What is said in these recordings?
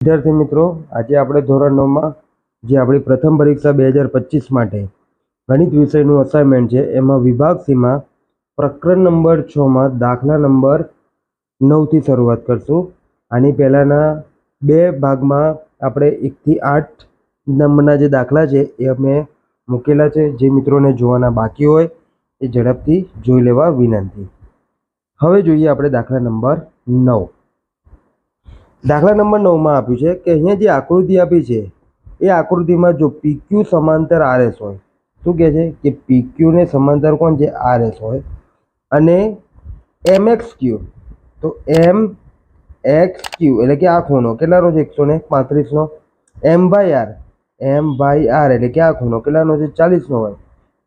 વિદ્યાર્થી મિત્રો, આજે આપણે ધોરણ નવમાં જે આપણી પ્રથમ પરીક્ષા બે હજાર પચીસ માટે ગણિત વિષયનું અસાઇનમેન્ટ છે, એમાં વિભાગ સીમાં પ્રકરણ નંબર છમાં દાખલા નંબર નવથી શરૂઆત કરશું. આની પહેલાંના બે ભાગમાં આપણે એકથી આઠ નંબરના જે દાખલા છે, એ અમે મૂકેલા છે, જે મિત્રોને જોવાના બાકી હોય, એ ઝડપથી જોઈ લેવા વિનંતી. હવે જોઈએ આપણે દાખલા નંબર નવ. દાખલા નંબર નવમાં આપ્યું છે કે અહીંયા જે આકૃતિ આપી છે, એ આકૃતિમાં જો પીક્યુ સમાંતર આરએસ હોય, શું કહે છે? કે પીક્યુને સમાંતર કોણ છે? આરએસ હોય. અને એમ એક્સ ક્યુ તો એમ એક્સ ક્યુ એટલે કે આ ખૂણો કેટલાનો છે? એકસો ને પાંત્રીસનો M B R M B R એટલે કે આ ખૂણો કેટલાનો છે? ચાલીસનો હોય.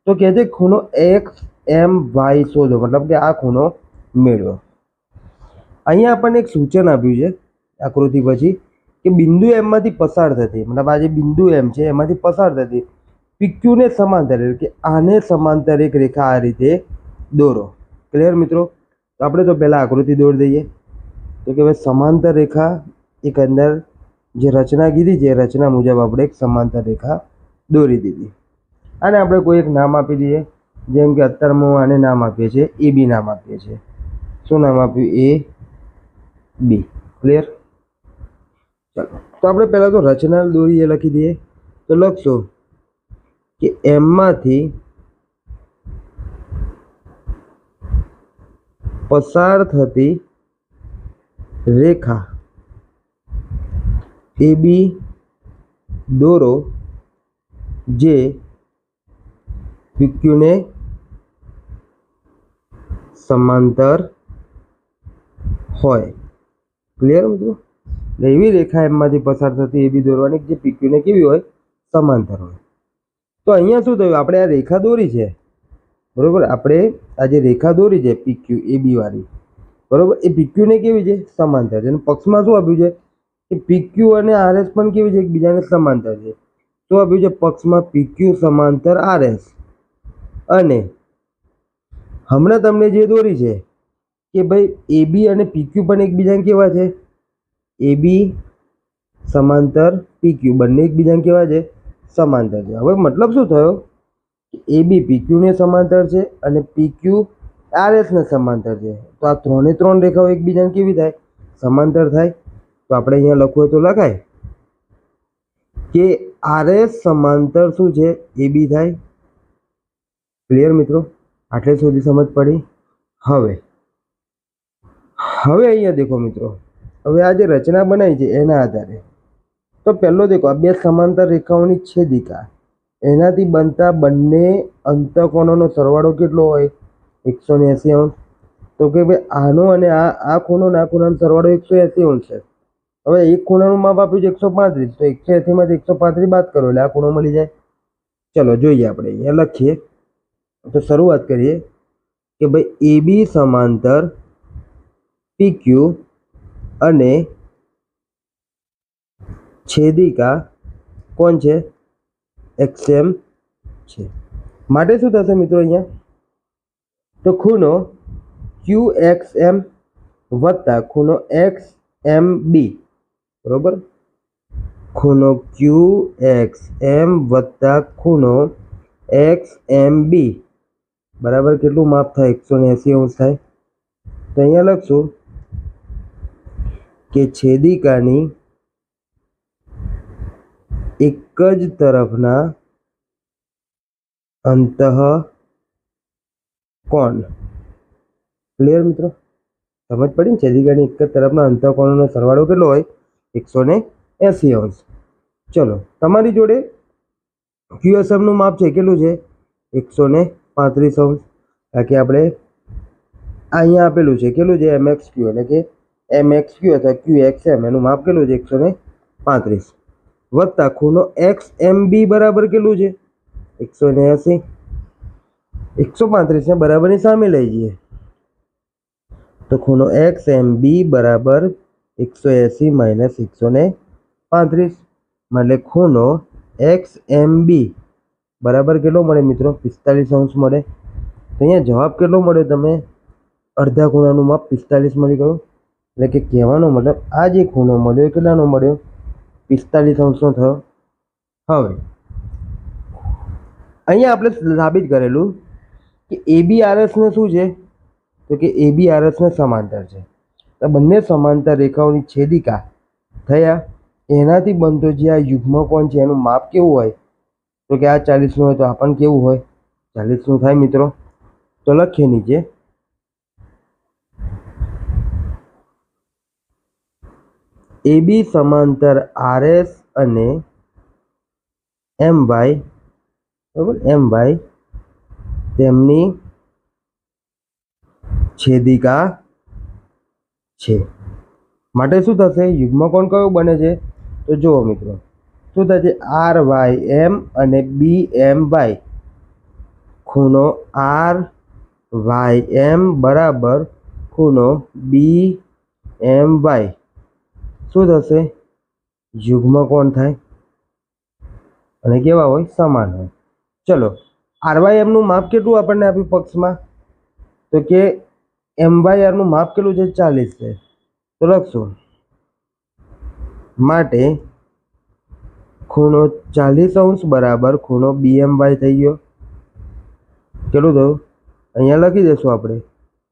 તો કહે છે ખૂણો એક્સ એમ વાય શોધો, મતલબ કે આ ખૂણો મેળવો. અહીંયા આપણને એક સૂચન આપ્યું છે આકૃતિ પછી, કે બિંદુ એમમાંથી પસાર થતી, મતલબ આ જે બિંદુ એમ છે, એમાંથી પસાર થતી પીક્યુને સમાંતર, એટલે કે આને સમાંતર એક રેખા આ રીતે દોરો. ક્લિયર મિત્રો? તો આપણે તો પહેલાં આકૃતિ દોરી દઈએ. તો કે ભાઈ સમાંતર રેખા એક અંદર જે રચના કીધી છે રચના મુજબ આપણે એક સમાંતર રેખા દોરી દીધી. આને આપણે કોઈ એક નામ આપી દઈએ. જેમ કે અત્યારમાં આને નામ આપીએ છીએ, એ બી નામ આપીએ છીએ. શું નામ આપ્યું? એ બી. ક્લિયર તો આપણે પહેલાં તો રચના દોરીએ લખી દઈએ. તો લખશો કે એમમાંથી પસાર થતી રેખા એ બી દોરો જે પીક્યુને સમાંતર હોય. ક્લિયર મિત્રો એટલે એવી રેખા એમમાંથી પસાર થતી, એ બી દોરવાની જે પીક્યુને કેવી હોય, સમાંતર હોય. તો અહીંયા શું થયું? આપણે આ રેખા દોરી છે. બરાબર? આપણે આ જે રેખા દોરી છે પીક્યુ એ બી વાળી. બરાબર? એ પીક્યુને કેવી છે? સમાંતર છે. અને પક્ષમાં શું આપ્યું છે? કે પીક્યુ અને આરએસ પણ કેવી છે? એકબીજાને સમાંતર છે. શું આપ્યું છે? પક્ષમાં પીક્યુ સમાંતર આરએસ અને હમણાં તમને જે દોરી છે, કે ભાઈ એ બી અને પીક્યુ પણ એકબીજાને કેવા છે? એ બી સમાંતર પીક્યુ બંને એકબીજાને કેવા છે? સમાંતર છે. હવે મતલબ શું થયો? એ બી પીક્યુને સમાંતર છે અને પીક્યુ આરએસને સમાંતર છે. તો આ ત્રણે ત્રણ રેખાઓ એકબીજાને કેવી થાય? સમાંતર થાય. તો આપણે અહીંયા લખવું હોય તો લખાય. કે આરએસ સમાંતર શું છે? એ બી થાય. ક્લિયર મિત્રો? આટલે સુધી સમજ પડી. હવે. હવે અહીંયા દેખો મિત્રો. હવે આ જે રચના બનાવી છે એના આધારે. તો પહેલો દેખો, આ બે સમાંતર રેખાઓની છેદિકા. એનાથી બનતા બંને અંતકોણોનો સરવાળો કેટલો હોય? એકસો ને એંસી અંશ. તો કે ભાઈ, આનો અને આ આ ખૂણો આ ખૂણાનો સરવાળો એકસો એંસી અંશ છે. હવે એક ખૂણાનું માપ આપ્યું છે એકસો પાંત્રીસ. તો એકસો એંસીમાંથી એકસો પાંત્રીસ બાદ કરો એટલે આ ખૂણો મળી જાય. ચલો, જોઈએ આપણે. અહીંયા લખીએ. તો શરૂઆત કરીએ કે ભાઈ, એ બી સમાંતર પીક્યુ અને છેદિકા કોણ છે એક્સએમ છે માટે શું થશે મિત્રો અહીંયા તો ખૂણો ક્યુ એક્સ એમ વત્તા ખૂણો એક્સ એમ બી બરોબર ખૂણો ક્યુ એક્સ એમ વત્તા ખૂણો એક્સ એમ બી બરાબર કેટલું માપ થાય એકસો ને એંસી અંશ થાય તો અહીંયા લખશું કે છેદિકાની એક જ તરફના અંતઃ કોણ? ક્લિયર મિત્રો? સમજ પડી ને? છેદિકાની એક જ તરફના અંતઃકોણનો સરવાળો કેટલો હોય? એકસો ને એંસી અંશ ચલો, તમારી જોડે ક્યુએસએમનું માપ છે કેટલું છે? એકસો ને પાંત્રીસ અંશ બાકી આપણે અહીંયા આપેલું છે. કેટલું છે? એમએક્સ ક્યુ એટલે કે એમ એક્સ ક્યુ અથવા ક્યુ એક્સ એમ, એનું માપ કેટલું છે? એકસો ને પાંત્રીસ. વત્તા ખૂણો એક્સ એમ બી બરાબર કેટલું છે? એકસો ને એંસી. એકસો પાંત્રીસને બરાબરની સામે લઈ જઈએ. તો ખૂણો એક્સ એમ બી બરાબર એકસો એંસી માઇનસ એકસો ને પાંત્રીસ. એટલે ખૂણો એક્સ એમ બી બરાબર કેટલો મળે મિત્રો? પિસ્તાલીસ અંશ મળે. તો અહીંયા જવાબ કેટલો મળ્યો તમે? અડધા ખૂણાનું માપ પિસ્તાલીસ મળી ગયું. એટલે કે કહેવાનો મતલબ આ જે ખૂણો મળ્યો એ કેટલાનો મળ્યો? પિસ્તાલીસ અંશનો થયો. હવે, અહીંયા આપણે સાબિત કરેલું કે એબીઆરએસને શું છે? તો કે એબીઆરએસને સમાંતર છે. તો બંને સમાંતર રેખાઓની છેદિકા થયા. એનાથી બનતો જે આ યુગ્મ કોણ છે, એનું માપ કેવું હોય? તો કે આ ચાલીસનું હોય તો આ પણ કેવું હોય? ચાલીસનું થાય મિત્રો. તો લખીએ નીચે. એબી સમાંતર આરએસ અને એમ વાય બરાબર? એમ વાય તેમની છેદિકા છે. માટે શું થશે? યુગ્મ કોણ કયો બને છે? તો જુઓ મિત્રો, શું થશે આર વાય એમ અને બી એમ વાય ખૂણો આર વાય એમ બરાબર ખૂણો બી એમ વાય શું થશે? યુગમાં કોણ થાય? અને કેવા હોય? સમાન હોય. ચલો આરવાય એમનું માપ કેટલું આપણને આપ્યું પક્ષમાં? તો કે એમ વાય આરનું માપ કેટલું છે? ચાલીસ છે. તો લખશું. માટે ખૂણો ચાલીસ અંશ બરાબર ખૂણો બી એમ વાય થઈ ગયો. કેટલું થયું? અહીંયા લખી દઈશું આપણે.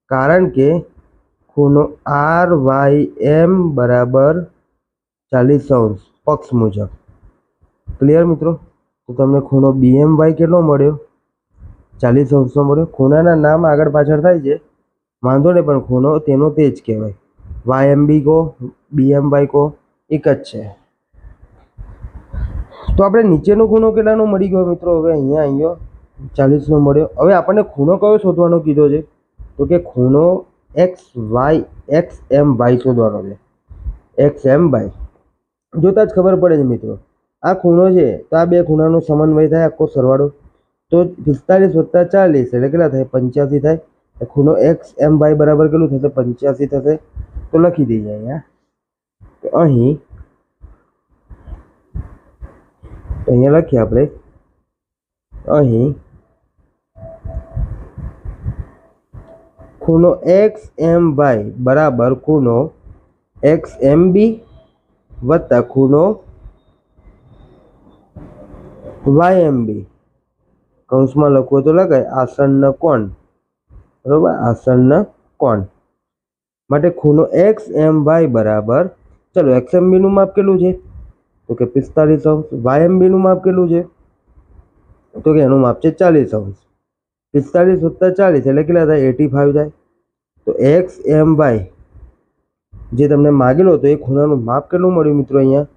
કારણ કે ખૂણો આર વાય એમ બરાબર ચાલીસ અંશ, પક્ષ મુજબ. ક્લિયર મિત્રો? તો તમને ખૂણો બી એમ વાય કેટલો મળ્યો? ચાલીસ અંશનો મળ્યો. ખૂણાના નામ આગળ પાછળ થાય છે. વાંધો નહીં, પણ ખૂણો તેનો તે જ કહેવાય. વાય એમ બી કહો બી એમ વાય કહો એક જ છે. તો આપણે નીચેનો ખૂણો કેટલાનો મળી ગયો મિત્રો? હવે અહીંયા અહીંયા ચાલીસનો મળ્યો. હવે આપણને ખૂણો કયો શોધવાનો કીધો છે? તો કે ખૂણો X Y X M Y શોધવાનો છે. એક્સ એમ વાય જોતાં જ ખબર પડે છે મિત્રો. આ ખૂણો છે તો આ બે ખૂણાનો સમન્વય થાય આખો સરવાળો. તો પિસ્તાલીસ વત્તા ચાલીસ એટલે કેટલા થાય? પંચ્યાસી થાય. એ ખૂણો એક્સ એમ વાય બરાબર કેટલું થશે? પંચ્યાસી થશે. તો લખી દઈએ અહીંયા. તો અહીં તો અહીંયા લખીએ આપણે. અહીં ખૂણો એક્સ એમ વાય બરાબર ખૂણો એક્સ એમ બી વત્તા ખૂણો વાય એમ બી કૌંસમાં લખવું તો લખાય આસનન કોણ? બરોબર, આસનન કોણ? માટે ખૂણો એક્સ એમ વાય બરાબર, ચલો એક્સ એમ બીનું માપ કેટલું છે? તો કે પિસ્તાલીસ અંશ. વાય એમ બીનું માપ કેટલું છે? તો કે એનું માપ છે ચાલીસ અંશ. પિસ્તાલીસ વત્તા ચાલીસ એટલે કેટલા થાય? એટી ફાઇવ થાય. તો એક્સ એમ વાય જે તમને માગેલો હતો એ ખૂણાનું માપ કેટલું મળ્યું મિત્રો અહીંયા?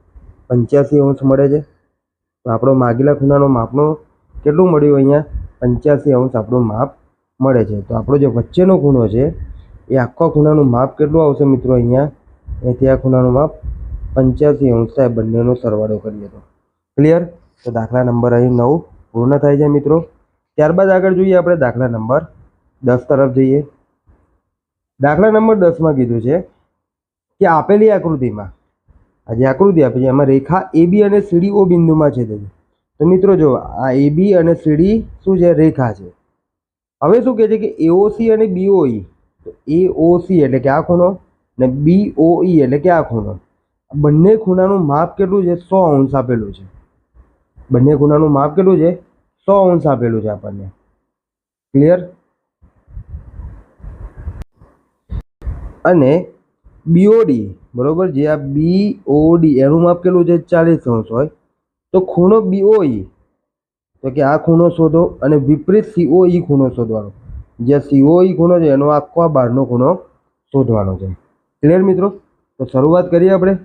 પંચ્યાસી અંશ મળે છે. તો આપણો માગેલા ખૂણાનો માપનો કેટલું મળ્યું અહીંયા? પંચ્યાસી અંશ આપણું માપ મળે છે. તો આપણો જે વચ્ચેનો ખૂણો છે, એ આખો ખૂણાનું માપ કેટલું આવશે મિત્રો અહીંયા? અહીંથી આ ખૂણાનું માપ પંચ્યાસી અંશ થાય, બંનેનો સરવાળો કરીએ તો. ક્લિયર તો દાખલા નંબર અહીં નવ પૂર્ણ થાય છે મિત્રો. ત્યારબાદ આગળ જોઈએ આપણે દાખલા નંબર દસ તરફ જઈએ. દાખલા નંબર દસમાં કીધું છે કે આપેલી આકૃતિમાં આ જે આકૃતિ આપી છે, એમાં રેખા એબી અને સીડી ઓ બિંદુમાં છે. તો મિત્રો જો આ એબી અને સીડી શું છે? રેખા છે. હવે શું કહે છે કે એઓસી અને બીઓઈ તો એઓસી એટલે કે આ ખૂણો ને બીઓઈ એટલે કે આ ખૂણો. બંને ખૂણાનું માપ કેટલું છે? સો અંશ આપેલું છે. બંને ખૂણાનું માપ કેટલું છે? સો અંશ આપેલું છે આપણને. ક્લિયર? અને બીઓડી બરાબર? જે આ બીઓડી એનું માપ કેટલું છે? ચાલીસ અંશ હોય. તો ખૂણો બીઓઈ તો કે આ ખૂણો શોધો અને વિપરીત સીઓઈ ખૂણો શોધવાનો. જે સીઓઈ ખૂણો છે, એનો આખો આ બહારનો ખૂણો શોધવાનો છે. ક્લિયર મિત્રો? તો શરૂઆત કરીએ આપણે.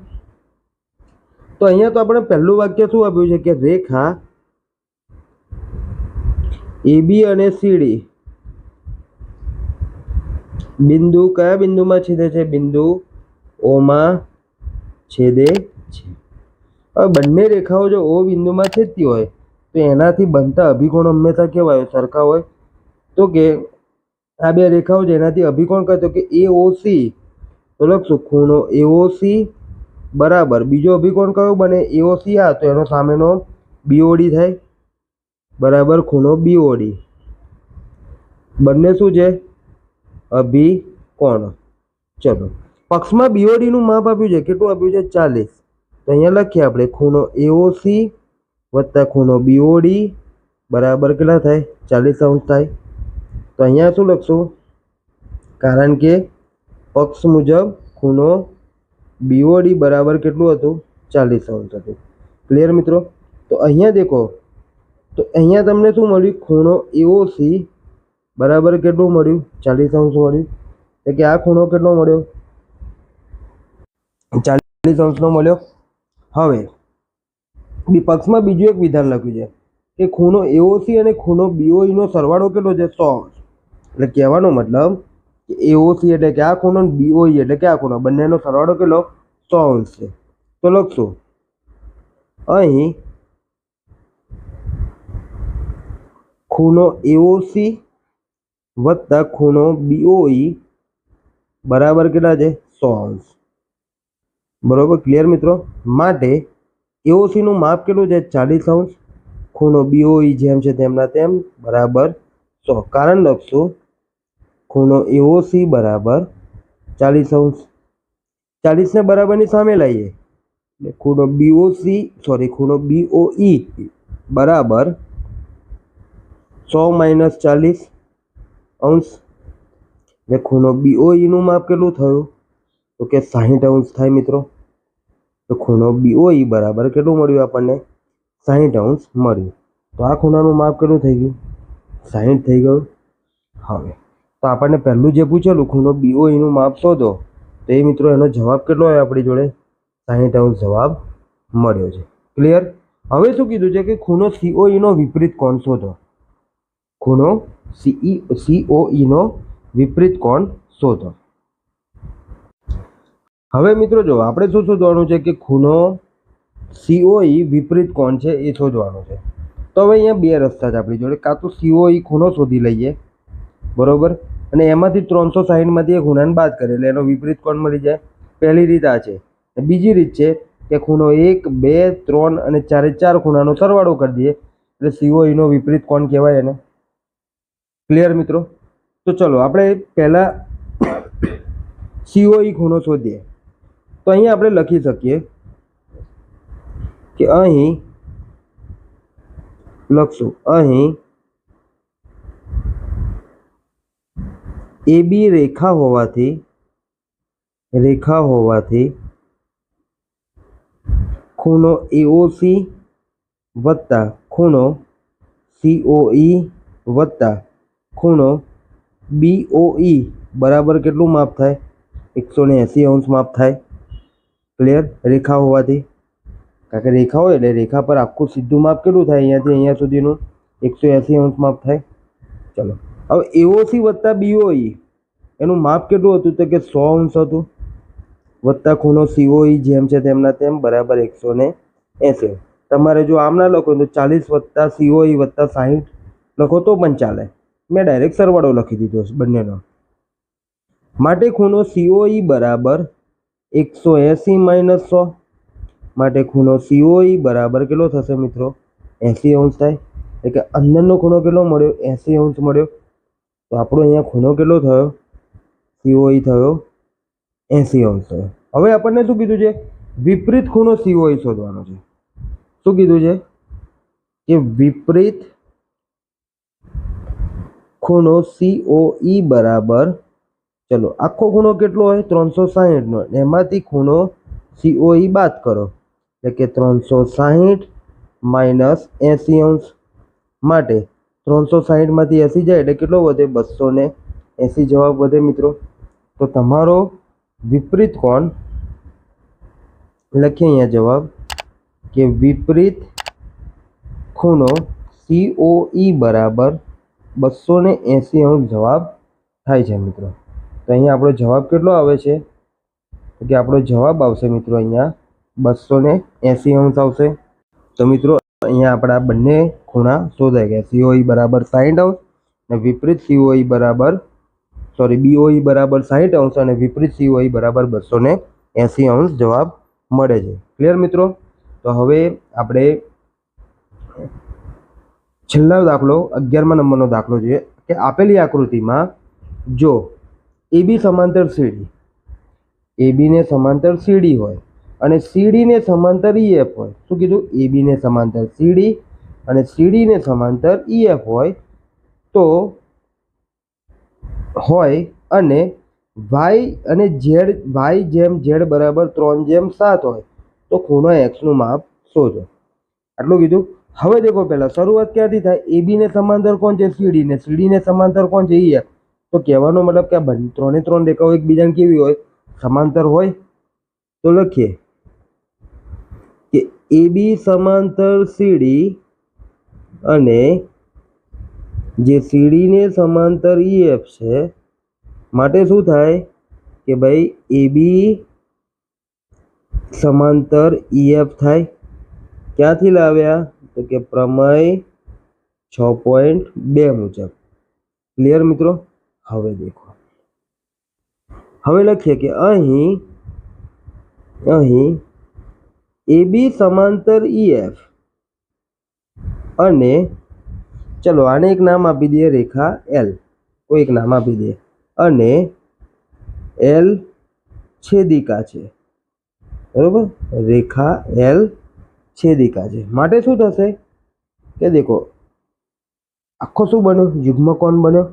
તો અહીંયા તો આપણે પહેલું વાક્ય શું આપ્યું છે? કે રેખા એબી અને સીડી બિંદુ કયા બિંદુમાં છેદે છે? બિંદુ ઓમાં છેદે છે. હવે બંને રેખાઓ જો ઓ બિંદુમાં છેદતી હોય, તો એનાથી બનતા અભિકોણ હંમેશા કેવા સરખા હોય. તો કે આ બે રેખાઓ છે, એનાથી અભિકોણ કહે તો કે એ ઓ સી તો લખશું ખૂણો એઓ સી બરાબર. બીજો અભિકોણ કયો બને? એઓ સી આ, તો એનો સામેનો બીઓડી થાય. બરાબર, ખૂણો બીઓડી બંને શું છે? અભિકોણ ચલો. પક્ષમાં બીઓડીનું માપ આપ્યું છે. કેટલું આપ્યું છે? ચાલીસ. તો અહીંયા લખીએ આપણે, ખૂણો એઓસી વત્તા ખૂણો બીઓડી બરાબર કેટલા થાય? ચાલીસ અંશ થાય. તો અહીંયા શું લખશું? કારણ કે પક્ષ મુજબ ખૂણો બીઓડી બરાબર કેટલું હતું? ચાલીસ અંશ હતું. ક્લિયર મિત્રો? તો અહીંયા દેખો. તો અહીંયા તમને શું મળ્યું? ખૂણો એઓસી બરાબર કેટલું મળ્યું? ચાલીસ અંશ મળ્યું. એટલે કે આ ખૂણો કેટલો મળ્યો? ચાલીસ અંશનો મળ્યો. હવે, બી પક્ષમાં બીજું એક વિધાન લખ્યું છે કે ખૂણો એઓસી અને ખૂણો બીઓઈનો સરવાળો કેટલો છે? સો અંશ. એટલે કહેવાનો મતલબ કે એઓસી એટલે કે આ ખૂણો અને બીઓઈ એટલે કે આ ખૂણો. બંનેનો સરવાળો કેટલો? સો અંશ છે. તો લખશું. અહીં, ખૂણો એઓસી વત્તા ખૂણો બીઓઈ બરાબર કેટલા છે? સો અંશ બરાબર ક્લિયર મિત્રો? માટે એઓસીનું માપ કેટલું છે? ચાલીસ અંશ. ખૂણો બીઓઈ જેમ છે તેમના તેમ બરાબર સો કારણ લખશું, ખૂણો એઓસી બરાબર ચાલીસ અંશ. ચાલીસને બરાબરની સામે લાવીએ એટલે ખૂણો બીઓસી સોરી ખૂણો બીઓઈ બરાબર સો માઇનસ ચાલીસ. અંશ. ને ખૂણો બીઓઈનું માપ કેટલું થયું? તો કે સાહીઠ અંશ થાય મિત્રો. તો ખૂણો બીઓઈ બરાબર કેટલું મળ્યું આપણને? સાહીઠ અંશ મળ્યું. તો આ ખૂણાનું માપ કેટલું થઈ ગયું? સાહીઠ થઈ ગયું. હવે, તો આપણને પહેલું જે પૂછેલું, ખૂણો બીઓઈનું માપ શોધો, તો એ મિત્રો એનો જવાબ કેટલો આવ્યો આપણી જોડે? સાહીઠ અંશ જવાબ મળ્યો છે. ક્લિયર હવે શું કીધું છે કે ખૂણો સીઓઈનો વિપરીત કોણ શોધો? ખૂણો સીઈ સીઓઈનો વિપરીત કોણ શોધો. હવે મિત્રો જો આપણે શું શોધવાનું છે કે ખૂણો સીઓઈ વિપરીત કોણ છે એ શોધવાનું છે. તો હવે અહીંયા બે રસ્તા છે આપણી જોડે. કાં તો સીઓઈ ખૂણો શોધી લઈએ, બરોબર? અને એમાંથી ત્રણસો સાહીઠમાંથી એ ખૂણાને બાદ કરે એટલે એનો વિપરીત કોણ મળી જાય? પહેલી રીત આ છે. બીજી રીત છે કે ખૂણો એક, બે, ત્રણ અને ચારે ચાર ખૂણાનો સરવાળો કરી દઈએ. એટલે સીઓઈનો વિપરીત કોણ કહેવાય એને. ક્લિયર મિત્રો? તો ચલો, આપણે પહેલાં સીઓઈ ખૂણો શોધીએ. તો અહીંયા આપણે લખી શકીએ કે અહીં લખશું, અહીં એ બી રેખા હોવાથી રેખા હોવાથી ખૂણો એઓસી વત્તા ખૂણો સીઓઈ વત્તા ખૂણો બીઓઈ બરાબર કેટલું માપ થાય? એકસો ને એંસી અંશ માપ થાય. ક્લિયર રેખા હોવાથી. કારણ કે રેખા હોય એટલે રેખા પર આખું સીધું માપ કેટલું થાય? અહીંયાથી અહીંયા સુધીનું એકસો એંસી અંશ માપ થાય. ચલો. હવે એઓસી વત્તા બીઓઈ એનું માપ કેટલું હતું? તો કે સો અંશ હતું. વત્તા ખૂણો સીઓઈ જેમ છે તેમના તેમ બરાબર એકસો ને એંસી. તમારે જો આમ ના લખો તો ચાલીસ વત્તા સીઓઈ વત્તા સાહીઠ લખો તો પણ ચાલે. મેં ડાયરેક્ટ સરવાળો લખી દીધો છે બંનેનો. માટે ખૂણો સીઓઈ બરાબર એકસો એંસી માઇનસ સો. માટે ખૂણો સીઓઈ બરાબર કેટલો થશે મિત્રો? એંસી અંશ થાય. એટલે કે અંદરનો ખૂણો કેટલો મળ્યો? એંસી અંશ મળ્યો. તો આપણો અહીંયા ખૂણો કેટલો થયો? સીઓઈ થયો. એંસી અંશ થયો. હવે આપણને શું કીધું છે? વિપરીત ખૂણો સીઓઈ શોધવાનો છે. શું કીધું છે? કે વિપરીત ખૂણો સીઓઈ બરાબર. ચલો, આખો ખૂણો કેટલો હોય? ત્રણસો સાહીઠનો એમાંથી ખૂણો સીઓઈ બાદ કરો. એટલે કે ત્રણસો સાહીઠ માઇનસ એંસી અંશ માટે ત્રણસો સાહીઠમાંથી એંસી જાય એટલે કેટલો વધે? બસો ને એંસી જવાબ વધે મિત્રો. તો તમારો વિપરીત કોણ? લખીએ અહીંયા જવાબ. કે વિપરીત ખૂણો સીઓઈ બરાબર બસો ને એંસી અંશ જવાબ થાય છે મિત્રો. તો અહીંયા આપણો જવાબ કેટલો આવે છે? કે આપણો જવાબ આવશે મિત્રો અહીંયા બસો ને એંસી અંશ આવશે. તો મિત્રો અહીંયા આપણા બંને ખૂણા શોધાઈ ગયા. સીઓઈ બરાબર સાઠ અંશ અને વિપરીત સીઓઈ બરાબર સોરી બીઓઈ બરાબર સાહીઠ અંશ અને વિપરીત સીઓઈ બરાબર બસો ને એંસી અંશ જવાબ મળે છે. ક્લિયર મિત્રો? તો હવે આપણે છેલ્લો દાખલો, અગિયારમા નંબરનો દાખલો જોઈએ કે આપેલી આકૃતિમાં જો એબી સમાંતર સીડી એબીને સમાંતર સીડી હોય અને સીડીને સમાંતર ઈએફ હોય, શું કીધું? એબીને સમાંતર સીડી અને સીડીને સમાંતર ઈએફ હોય તો હોય અને વાય અને ઝેડ, વાય જેમ ઝેડ બરાબર ત્રણ જેમ સાત હોય તો ખૂણો એક્સનું માપ શોધો. આટલું કીધું? હવે દેખો પહેલાં શરૂઆત ક્યાંથી થાય? એબીને સમાંતર કોણ છે? સીડીને સીડીને સમાંતર કોણ છે? ઈ તો કહેવાનો મતલબ કે આ બંને ત્રણે ત્રણ રેખાઓ એકબીજાને કેવી હોય? સમાંતર હોય. તો લખીએ. કે એબી સમાંતર સીડી અને જે સીડીને સમાંતર ઈએફ છે, માટે શું થાય? કે ભાઈ એબી સમાંતર ઈએફ થાય. ક્યાંથી લાવ્યા? તો કે પ્રમેય છ પોઈન્ટ બે મુજબ. ક્લિયર મિત્રો? હવે દેખો. હવે લખીએ કે અહીં અહીં એ બી સમાંતર ઈએફ અને ચલો આને એક નામ આપી દઈએ રેખા એલ કોઈ એક નામ આપી દઈએ. અને એલ છેદિકા છે. બરોબર? રેખા એલ છેદિકા છે. માટે શું થશે કે દેખો, આખો શું બન્યો? યુગ્મ કોણ બન્યો?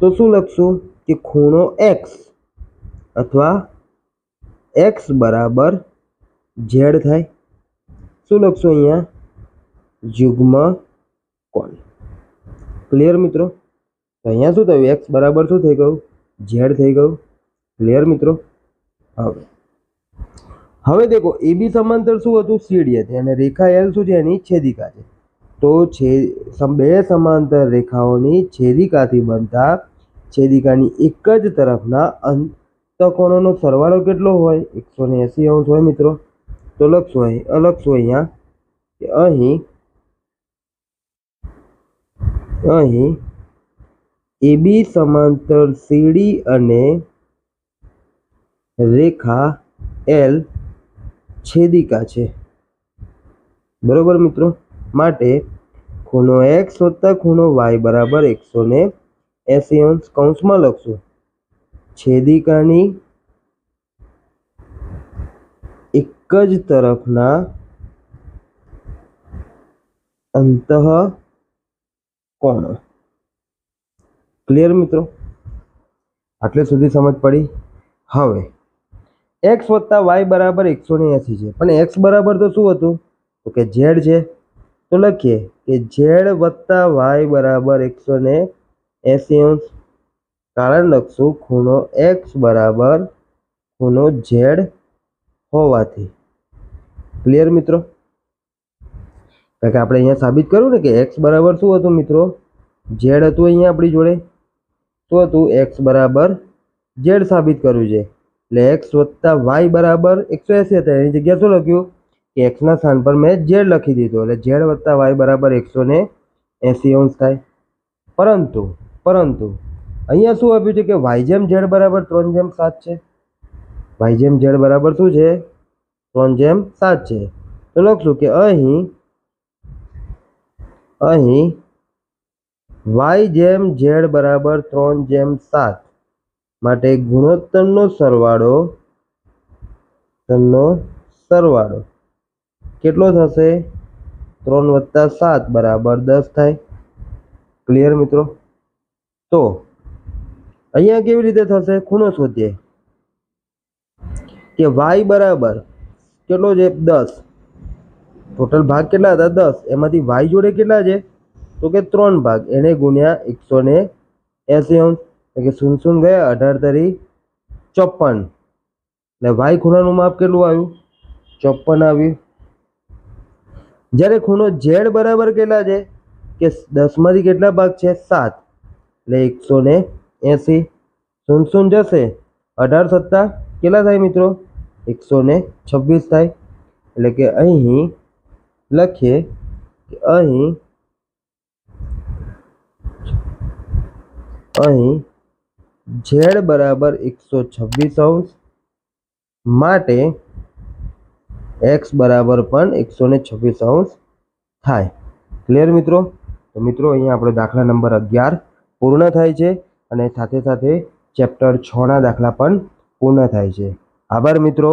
તો શું લખશું કે ખૂણો એક્સ અથવા એક્સ બરાબર ઝેડ થાય. શું લખશું અહીંયા? યુગ્મ કોણ. ક્લિયર મિત્રો? તો અહીંયા શું થયું? એક્સ બરાબર શું થઈ ગયું? ઝેડ થઈ ગયું. ક્લિયર મિત્રો? હવે. હવે દેખો એબી સમાંતર શું હતું? સીડી હતી અને રેખા એલ શું છે? એની છેદિકા છે. તો છે બે સમાંતર રેખાઓની છેદિકાથી બનતા છેદિકાની એક જ તરફના અંતકોણોનો સરવાળો કેટલો હોય? એકસો ને એંસી અંશ હોય મિત્રો. તો લખશું અહીં લખશું અહીંયા કે અહીં અહીં એબી સમાંતર સીડી અને રેખા એલ છેદિકા છે. બરોબર મિત્રો? માટે ખૂણો એક્સ વત્તા ખૂણો વાય બરાબર એકસો ને એસી અંશ કૌંસમાં લખશું. છેદિકાની એક જ તરફના અંતઃ કોણ? ક્લિયર મિત્રો? આટલે સુધી સમજ પડી. હવે એક્સ વત્તા વાય બરાબર એકસો ને એંસી છે. પણ એક્સ બરાબર તો શું હતું? તો કે ઝેડ છે. તો લખીએ કે ઝેડ વત્તા વાય બરાબર એકસો ને એંસી અંશ. કારણ લખશું ખૂણો એક્સ બરાબર ખૂણો ઝેડ હોવાથી. ક્લિયર મિત્રો? કારણ કે આપણે અહીંયા સાબિત કર્યું ને કે એક્સ બરાબર શું હતું મિત્રો? ઝેડ હતું અહીંયા આપણી જોડે. શું હતું એક્સ બરાબર ઝેડ સાબિત કર્યું છે. એટલે એક્સ વત્તા વાય બરાબર એકસો એંસી હતા. એની જગ્યાએ શું લખ્યું? કે એક્સના સ્થાન પર મેં ઝેડ લખી દીધું. એટલે ઝેડ વત્તા વાય બરાબર એકસો ને એંસી અંશ થાય. પરંતુ પરંતુ, અહીંયા શું આપ્યું છે કે વાય જેમ ઝેડ બરાબર ત્રણ જેમ સાત છે. વાય જેમ ઝેડ બરાબર શું છે? ત્રણ જેમ સાત છે. તો લખશું કે અહીં અહીં વાય જેમ ઝેડ બરાબર ત્રણ જેમ સાત. માટે ગુણોત્તરનો સરવાળો તરનો સરવાળો. કેટલો થશે? ત્રણ વત્તા સાત બરાબર દસ થાય. ક્લિયર મિત્રો? તો અહીંયા કેવી રીતે થશે? ખૂણો શોધીએ. કે વાય બરાબર કેટલો છે? દસ. ટોટલ ભાગ કેટલા હતા? દસ. એમાંથી વાય જોડે કેટલા છે? તો કે ત્રણ ભાગ. એને ગુણ્યા એકસો ને એંસી અંશ. એટલે શૂન્ય ગયા અઢાર તરી ચોપન એટલે વાય ખૂણાનું માપ કેટલું આવ્યું? ચોપન આવ્યું. જ્યારે ખૂણો ઝેડ બરાબર કેટલા છે? કે દસમાંથી કેટલા ભાગ છે? સાત. એટલે એકસો ને એંસી. શૂન્ય જશે. અઢાર સત્તા કેટલા થાય મિત્રો? એકસો ને છવ્વીસ થાય. એટલે કે અહીં લખીએ કે અહીં અહીં ઝેડ બરાબર એકસો છવ્વીસ અંશ માટે એક્સ બરાબર પણ એકસો ને છવ્વીસ અંશ થાય. ક્લિયર મિત્રો? તો મિત્રો, અહીંયા આપણો દાખલા નંબર અગિયાર પૂર્ણ થાય છે અને સાથે સાથે ચેપ્ટર છના દાખલા પણ પૂર્ણ થાય છે. આભાર મિત્રો.